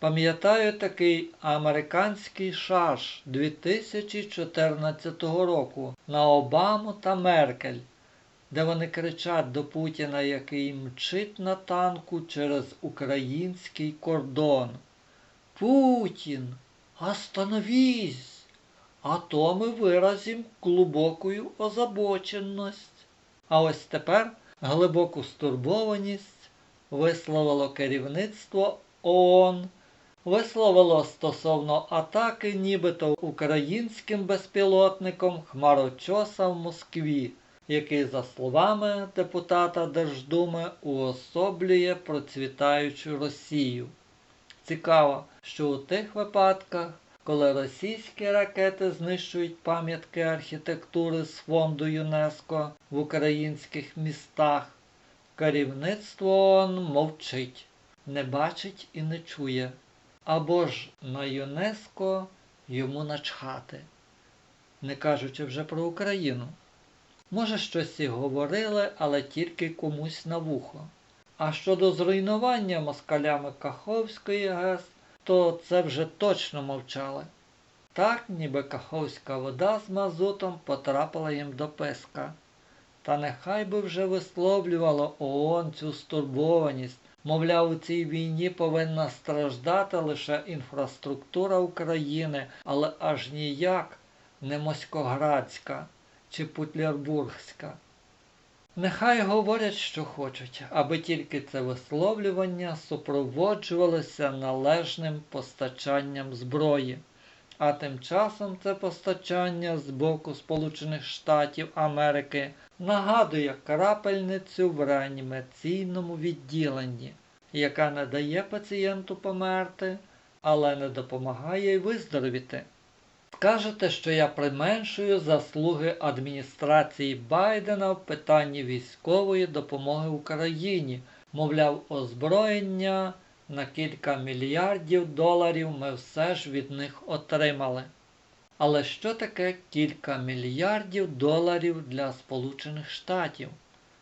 Пам'ятаю такий американський шаш 2014 року на Обаму та Меркель, де вони кричать до Путіна, який мчить на танку через український кордон. Путін, остановись, а то ми виразимо глибоку озабоченість. А ось тепер глибоку стурбованість висловило керівництво ООН, висловило стосовно атаки нібито українським безпілотником хмарочоса в Москві, який, за словами депутата Держдуми, уособлює процвітаючу Росію. Цікаво, що у тих випадках, коли російські ракети знищують пам'ятки архітектури з фонду ЮНЕСКО в українських містах, керівництво ООН мовчить, не бачить і не чує. Або ж на ЮНЕСКО йому начхати, не кажучи вже про Україну. Може, щось і говорили, але тільки комусь на вухо. А щодо зруйнування москалями Каховської ГЕС, то це вже точно мовчали. Так, ніби каховська вода з мазутом потрапила їм до писка. Та нехай би вже висловлювало ООН цю стурбованість, мовляв, у цій війні повинна страждати лише інфраструктура України, але аж ніяк не Моськоградська чи Путлярбургська. Нехай говорять, що хочуть, аби тільки це висловлювання супроводжувалося належним постачанням зброї. А тим часом це постачання з боку Сполучених Штатів Америки нагадує крапельницю в реанімаційному відділенні, яка не дає пацієнту померти, але не допомагає й виздоровіти. Скажете, що я применшую заслуги адміністрації Байдена в питанні військової допомоги Україні, мовляв, озброєння на кілька мільярдів доларів ми все ж від них отримали. Але що таке кілька мільярдів доларів для Сполучених Штатів,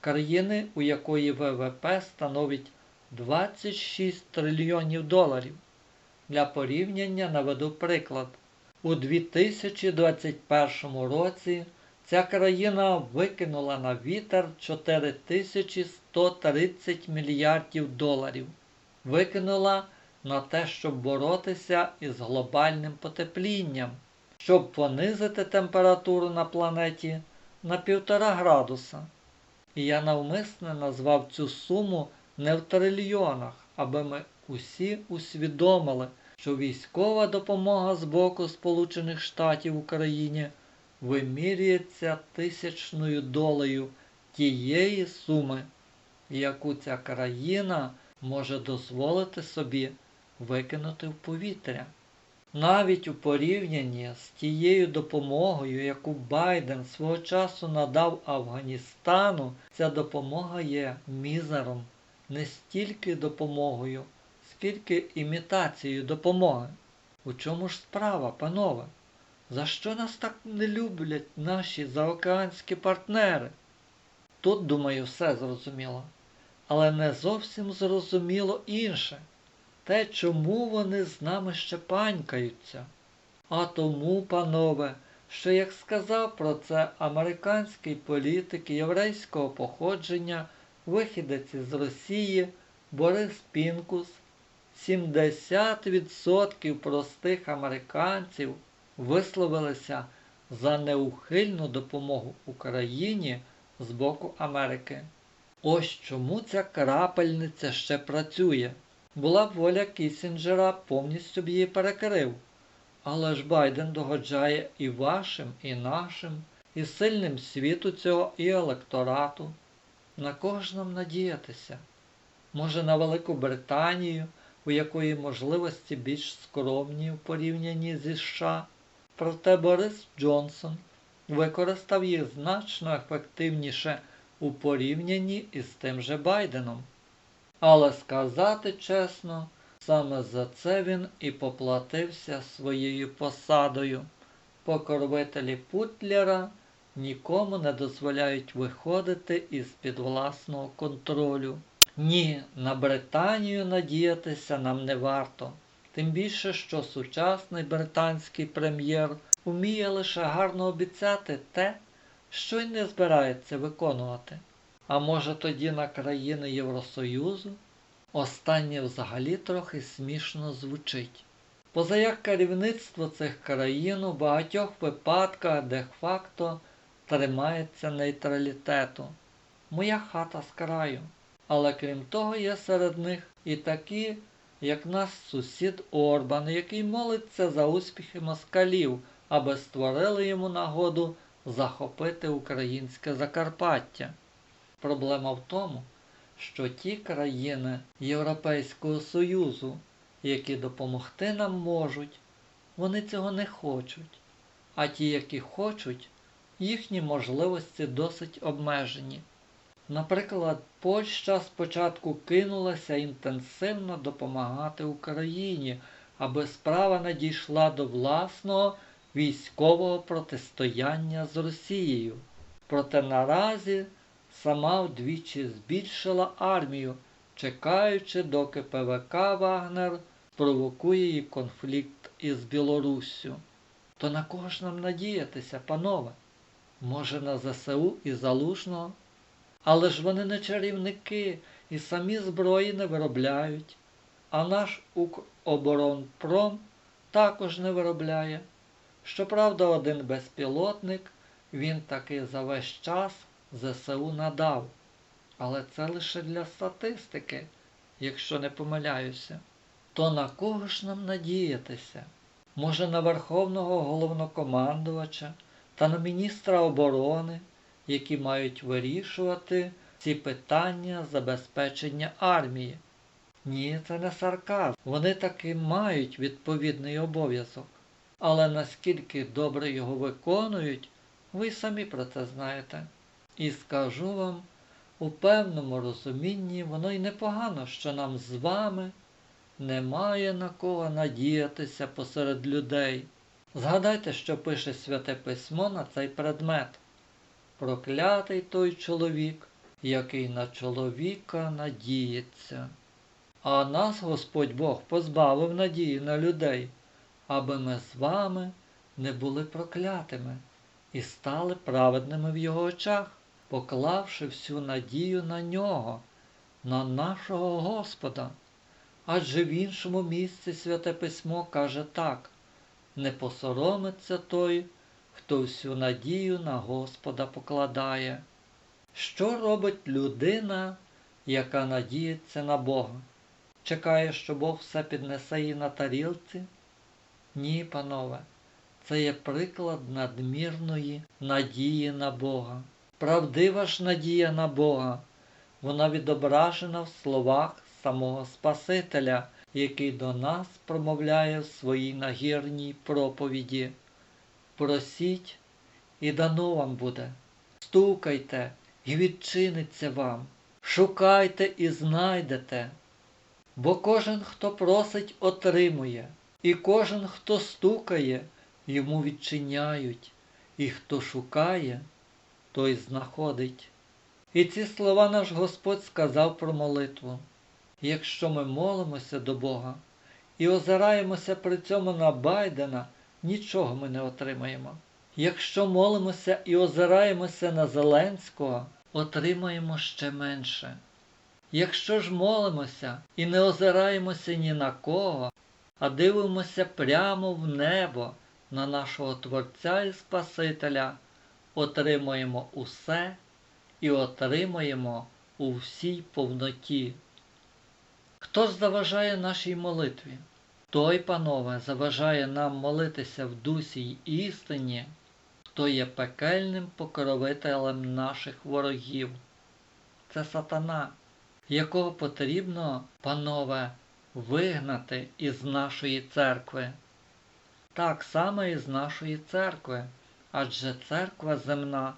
країни, у якої ВВП становить 26 трильйонів доларів? Для порівняння наведу приклад. У 2021 році ця країна викинула на вітер 4130 мільярдів доларів. Викинула на те, щоб боротися із глобальним потеплінням, щоб понизити температуру на планеті на 1,5 градуса. І я навмисне назвав цю суму не в трильйонах, аби ми усі усвідомили, що військова допомога з боку Сполучених Штатів Україні вимірюється тисячною долею тієї суми, яку ця країна може дозволити собі викинути в повітря. Навіть у порівнянні з тією допомогою, яку Байден свого часу надав Афганістану, ця допомога є мізером, не стільки допомогою, скільки імітацією допомоги. У чому ж справа, панове? За що нас так не люблять наші заокеанські партнери? Тут, думаю, все зрозуміло. Але не зовсім зрозуміло інше. Те, чому вони з нами ще панькаються. А тому, панове, що, як сказав про це американський політик єврейського походження, вихідець із Росії Борис Пінкус, 70% простих американців висловилися за неухильну допомогу Україні з боку Америки. Ось чому ця крапельниця ще працює. Була б воля Кісінджера, повністю б її перекрив. Але ж Байден догоджає і вашим, і нашим, і сильним світу цього, і електорату. На кого нам надіятися? Може, на Велику Британію, у якої можливості більш скромні в порівнянні зі США. Проте Борис Джонсон використав їх значно ефективніше у порівнянні із тим же Байденом. Але сказати чесно, саме за це він і поплатився своєю посадою. Покровителі Путлера нікому не дозволяють виходити із під власного контролю. Ні, на Британію надіятися нам не варто. Тим більше, що сучасний британський прем'єр уміє лише гарно обіцяти те, що й не збирається виконувати. А може тоді на країни Євросоюзу? Останнє взагалі трохи смішно звучить. Позаяк керівництво цих країн у багатьох випадках де-факто тримається нейтралітету. Моя хата з краю. Але крім того, є серед них і такі, як наш сусід Орбан, який молиться за успіхи москалів, аби створили йому нагоду захопити українське Закарпаття. Проблема в тому, що ті країни Європейського Союзу, які допомогти нам можуть, вони цього не хочуть. А ті, які хочуть, їхні можливості досить обмежені. Наприклад, Польща спочатку кинулася інтенсивно допомагати Україні, аби справа не дійшла до власного військового протистояння з Росією. Проте наразі сама вдвічі збільшила армію, чекаючи, доки ПВК Вагнер спровокує її конфлікт із Білоруссю. То на кого ж нам надіятися, панове? Може, на ЗСУ і Залужного? Але ж вони не чарівники і самі зброї не виробляють. А наш Укроборонпром також не виробляє. Щоправда, один безпілотник він таки за весь час ЗСУ надав. Але це лише для статистики, якщо не помиляюся. То на кого ж нам надіятися? Може, на Верховного головнокомандувача та на міністра оборони, які мають вирішувати ці питання забезпечення армії? Ні, це не сарказм. Вони таки мають відповідний обов'язок. Але наскільки добре його виконують, ви самі про це знаєте. І скажу вам, у певному розумінні воно й непогано, що нам з вами немає на кого надіятися посеред людей. Згадайте, що пише Святе Письмо на цей предмет. Проклятий той чоловік, який на чоловіка надіється. А нас Господь Бог позбавив надії на людей, аби ми з вами не були проклятими і стали праведними в Його очах, поклавши всю надію на нього, на нашого Господа. Адже в іншому місці Святе Письмо каже так не посоромиться той, хто всю надію на Господа покладає. Що робить людина, яка надіється на Бога? Чекає, що Бог все піднесе їй на тарілці? Ні, панове, це є приклад надмірної надії на Бога. Правдива ж надія на Бога, вона відображена в словах самого Спасителя, який до нас промовляє в своїй нагірній проповіді. Просіть, і дано вам буде. Стукайте, і відчиниться вам. Шукайте і знайдете. Бо кожен, хто просить, отримує, і кожен, хто стукає, йому відчиняють, і хто шукає, той знаходить. І ці слова наш Господь сказав про молитву. Якщо ми молимося до Бога і озираємося при цьому на Байдена, нічого ми не отримаємо. Якщо молимося і озираємося на Зеленського, отримаємо ще менше. Якщо ж молимося і не озираємося ні на кого, а дивимося прямо в небо на нашого Творця і Спасителя, отримаємо усе і отримаємо у всій повноті. Хто ж заважає нашій молитві? Той, панове, заважає нам молитися в дусі й істині, хто є пекельним покровителем наших ворогів. Це сатана, якого потрібно, панове, вигнати із нашої церкви. Так само із нашої церкви, адже церква земна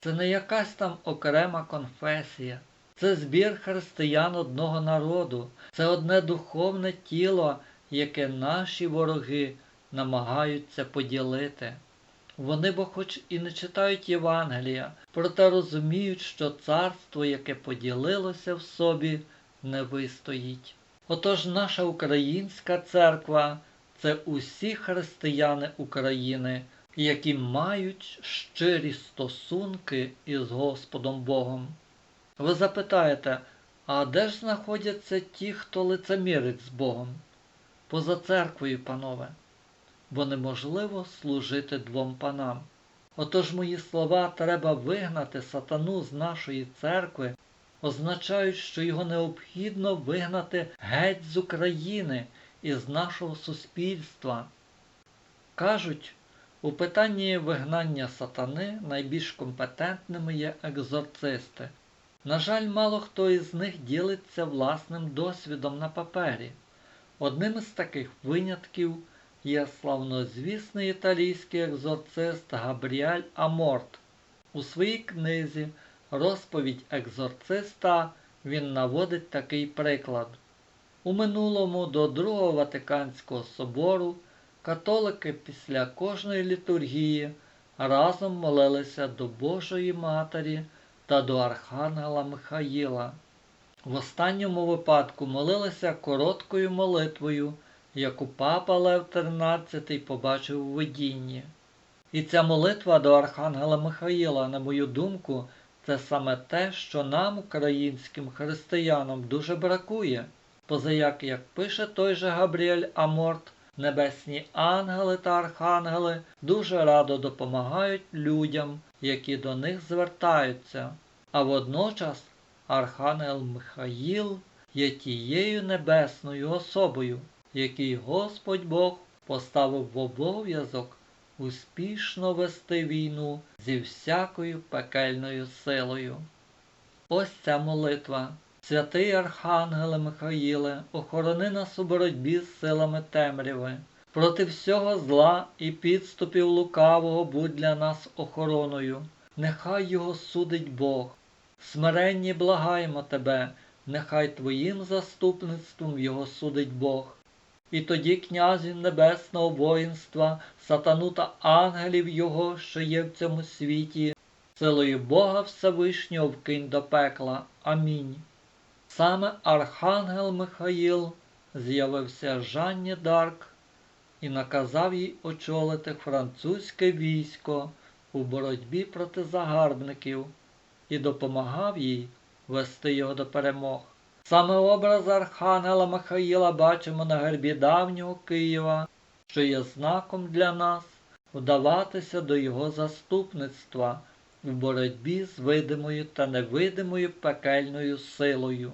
це не якась там окрема конфесія, це збір християн одного народу, це одне духовне тіло, яке наші вороги намагаються поділити. Вони бо хоч і не читають Євангелія, проте розуміють, що царство, яке поділилося в собі, не вистоїть. Отож наша українська церква це усі християни України, які мають щирі стосунки із Господом Богом. Ви запитаєте, а де ж знаходяться ті, хто лицемірить з Богом? Поза церквою, панове, бо неможливо служити двом панам. Отож мої слова треба вигнати сатану з нашої церкви, означають, що його необхідно вигнати геть з України і з нашого суспільства. Кажуть, у питанні вигнання сатани найбільш компетентними є екзорцисти. На жаль, мало хто із них ділиться власним досвідом на папері. Одним із таких винятків є славнозвісний італійський екзорцист Габріель Аморт. У своїй книзі Розповідь екзорциста він наводить такий приклад. У минулому до Другого Ватиканського собору католики після кожної літургії разом молилися до Божої Матері та до Архангела Михаїла. В останньому випадку молилися короткою молитвою, яку папа Лев XIII побачив у видінні. І ця молитва до Архангела Михаїла, на мою думку, це саме те, що нам, українським християнам, дуже бракує. Позаяк, як пише той же Габріель Аморт, небесні ангели та архангели дуже радо допомагають людям, які до них звертаються. А водночас Архангел Михаїл є тією небесною особою, який Господь Бог поставив в обов'язок успішно вести війну зі всякою пекельною силою. Ось ця молитва. Святий Архангеле Михаїле, охорони нас у боротьбі з силами темряви. Проти всього зла і підступів лукавого будь для нас охороною. Нехай його судить Бог. Смиренні благаємо тебе, нехай Твоїм заступництвом його судить Бог. І тоді князів небесного воїнства, сатану та ангелів його, що є в цьому світі, силою Бога Всевишнього вкинь до пекла. Амінь. Саме Архангел Михаїл з'явився Жанні Дарк і наказав їй очолити французьке військо у боротьбі проти загарбників і допомагав їй вести його до перемог. Саме образ Архангела Михаїла бачимо на гербі давнього Києва, що є знаком для нас вдаватися до його заступництва в боротьбі з видимою та невидимою пекельною силою.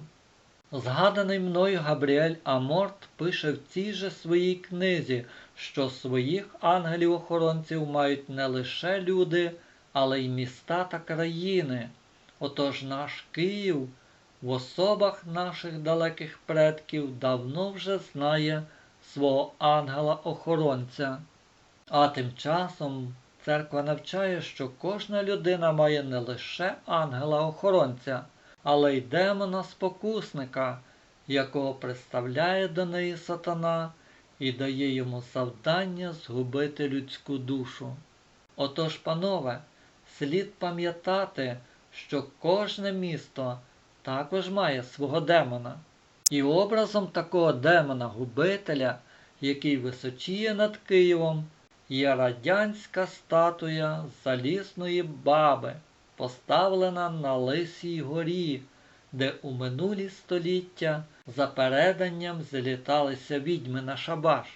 Згаданий мною Габріель Аморт пише в цій же своїй книзі, що своїх ангелів-охоронців мають не лише люди, але й міста та країни. Отож наш Київ в особах наших далеких предків давно вже знає свого ангела-охоронця. А тим часом церква навчає, що кожна людина має не лише ангела-охоронця, але й демона спокусника, якого представляє до неї сатана і дає йому завдання згубити людську душу. Отож, панове, слід пам'ятати, що кожне місто також має свого демона. І образом такого демона-губителя, який височіє над Києвом, є радянська статуя залісної баби, поставлена на Лисій горі, де у минулі століття за переданням зліталися відьми на шабаш.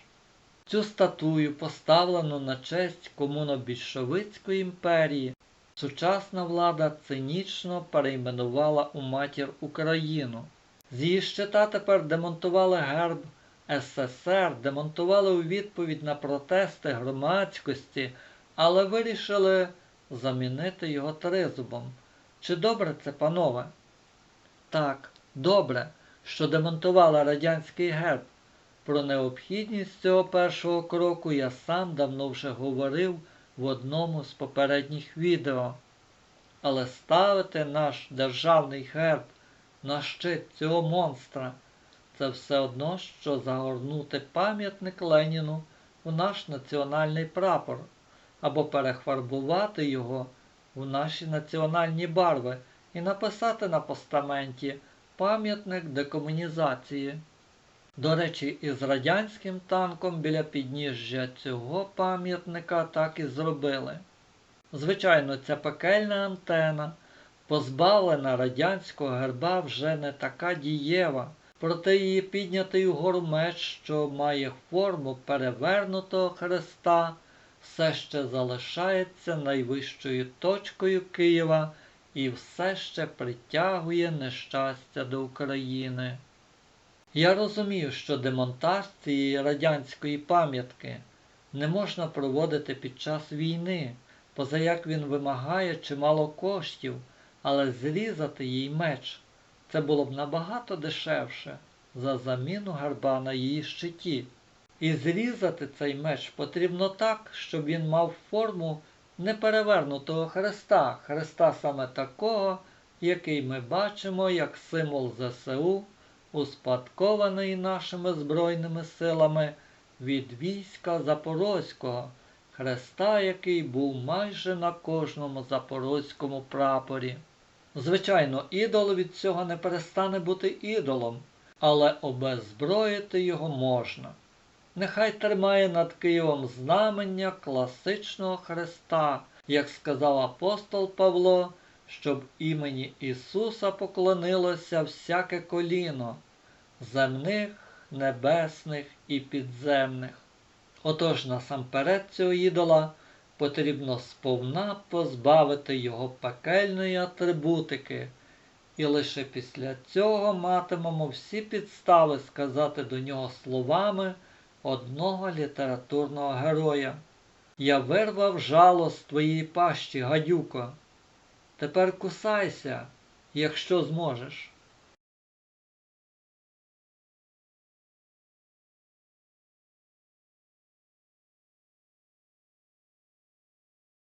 Цю статую, поставлену на честь комуно-більшовицької імперії, сучасна влада цинічно перейменувала у матір Україну. З її щита тепер демонтували герб СССР, демонтували у відповідь на протести громадськості, але вирішили замінити його тризубом. Чи добре це, панове? Так, добре, що демонтували радянський герб. Про необхідність цього першого кроку я сам давно вже говорив в одному з попередніх відео. Але ставити наш державний герб на щит цього монстра це все одно, що загорнути пам'ятник Леніну у наш національний прапор або перехварбувати його у наші національні барви і написати на постаменті пам'ятник декомунізації. До речі, із радянським танком біля підніжжя цього пам'ятника так і зробили. Звичайно, ця пекельна антена, позбавлена радянського герба, вже не така дієва, проте її піднятий угору меч, що має форму перевернутого хреста, все ще залишається найвищою точкою Києва і все ще притягує нещастя до України. Я розумію, що демонтаж цієї радянської пам'ятки не можна проводити під час війни, позаяк він вимагає чимало коштів, але зрізати їй меч це було б набагато дешевше за заміну гарба на її щиті. І зрізати цей меч потрібно так, щоб він мав форму неперевернутого хреста, хреста саме такого, який ми бачимо як символ ЗСУ, успадкований нашими Збройними силами від війська Запорозького, хреста, який був майже на кожному запорозькому прапорі. Звичайно, ідол від цього не перестане бути ідолом, але обеззброїти його можна. Нехай тримає над Києвом знамення класичного Христа, як сказав апостол Павло, щоб імені Ісуса поклонилося всяке коліно земних, небесних і підземних. Отож насамперед цього ідола потрібно сповна позбавити його пекельної атрибутики, і лише після цього матимемо всі підстави сказати до нього словами одного літературного героя. Я вирвав жало з твоєї пащі, гадюко. Тепер кусайся, якщо зможеш.